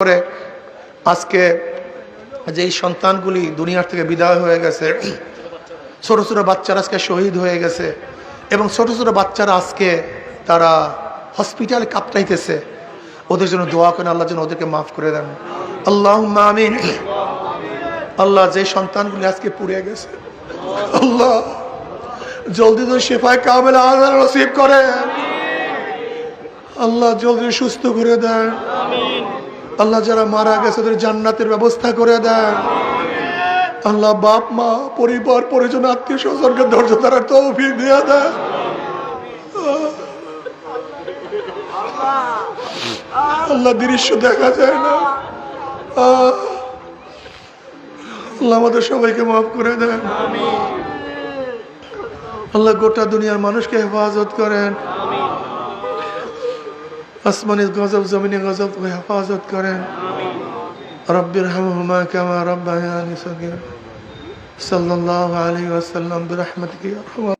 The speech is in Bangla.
করে আজকে যেই সন্তানগুলি দুনিয়ার থেকে বিদায় হয়ে গেছে, ছোট ছোট বাচ্চারা আজকে শহীদ হয়ে গেছে এবং ছোট ছোট বাচ্চারা আজকে তারা হসপিটালে কাঁপটাইতেছে ওদের জন্য দোয়া করেন, আল্লাহ যেন ওদেরকে মাফ করে দেন। আল্লাহ আমিন। আল্লাহ যে সন্তানগুলি আজকে পুড়ে গেছে, আল্লাহ জলদি তো শেফায় কামেল আজার নসিব করেন। আল্লাহ জলদি সুস্থ করে দেন। আল্লাহ যারা মারা গেছে ওদের জান্নাতের ব্যবস্থা করে দেন। আল্লাহ বাপ, মা, পরিবার, পরিজন, আত্মীয় স্বজনকে ধৈর্য ধরার তৌফিক দিয়ে দেন। আল্লাহ দৃশ্য দেখা যায় না। আল্লাহ আমাদের সবাইকে মাফ করে দেন। আল্লাহ গোটা দুনিয়ার মানুষকে হেফাজত করেন। আসমানি গজব জমিনে গজব হেফাজত করেন রব্বির হামহুমা কামা রব্বায়ানি সগীর সাল্লাল্লাহু আলাইহি ওয়াসাল্লাম বিরহমাতিকা ইয়া আরহামার